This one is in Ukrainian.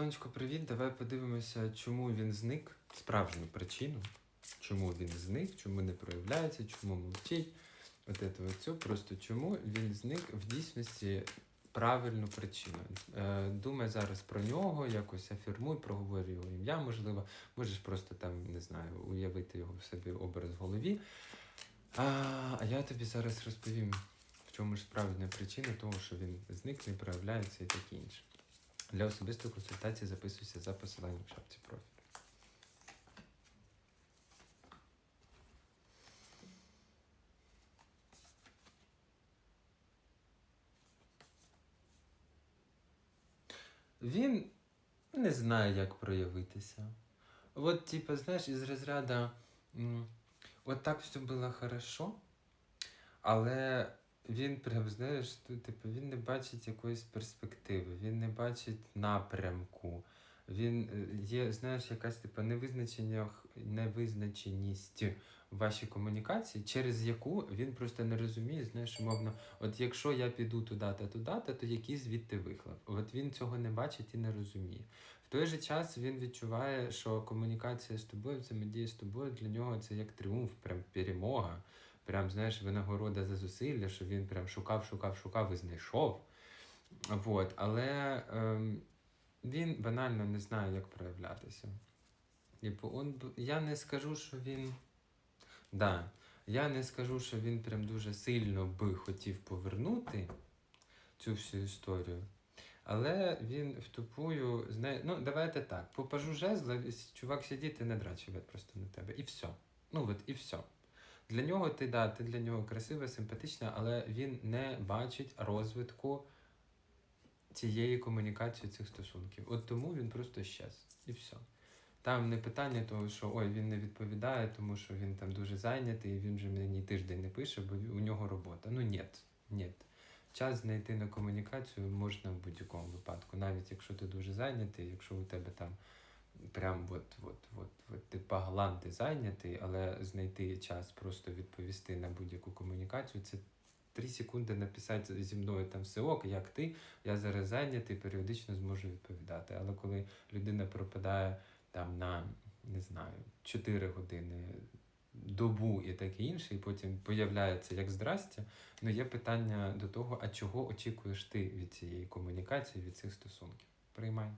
Сонечко, привіт. Давай подивимося, чому він зник, справжню причину, чому він зник, чому не проявляється, чому мовчить. От це оцю, просто чому він зник в дійсності правильну причину. Е, думай зараз про нього, якось афірмуй, проговорюй його ім'я, можливо, можеш просто там, не знаю, уявити його в собі образ в голові. А, а я тобі зараз розповім, в чому ж справжня причина того, що він зник, не проявляється і таке інше. Для особистої консультації записуйся за посиланням в шапці профілю. Він не знає, як проявитися. От, типа, знаєш, із розряду, от так все було хорошо, але він прям, знаєш, типу, він не бачить якоїсь перспективи, він не бачить напрямку. Він е, є, знаєш, якась типу невизначеність в вашій комунікації, через яку він просто не розуміє, знаєш, умовно, от якщо я піду туди-то, туди-то, то який звідти вихлоп. От він цього не бачить і не розуміє. В той же час він відчуває, що комунікація з тобою, взаємодія з тобою для нього це як тріумф, прям перемога прям, знаєш, винагорода за зусилля, що він прям шукав, шукав, шукав і знайшов. Вот. Але ем, він банально не знає, як проявлятися. Типу, он, я не скажу, що він. Да, я не скажу, що він прям дуже сильно би хотів повернути цю всю історію. Але він в тупую знає. Ну, давайте так. Попажу жезла, чувак сидить і не драчує просто на тебе. І все. Ну, от і все. Для нього ти, да, ти для нього красива, симпатична, але він не бачить розвитку цієї комунікації цих стосунків. От тому він просто щез. І все. Там не питання того, що ой, він не відповідає, тому що він там дуже зайнятий, і він вже мені тиждень не пише, бо у нього робота. Ну ні, ні. Час знайти на комунікацію можна в будь-якому випадку, навіть якщо ти дуже зайнятий, якщо у тебе там прям от, от, от, от ти баглан, ти зайнятий, але знайти час просто відповісти на будь-яку комунікацію, це три секунди написати зі мною там все ок, як ти, я зараз зайнятий, періодично зможу відповідати. Але коли людина пропадає там на, не знаю, 4 години. Добу і таке інше, і потім появляється як здрастя. Ну є питання до того, а чого очікуєш ти від цієї комунікації, від цих стосунків? Приймай.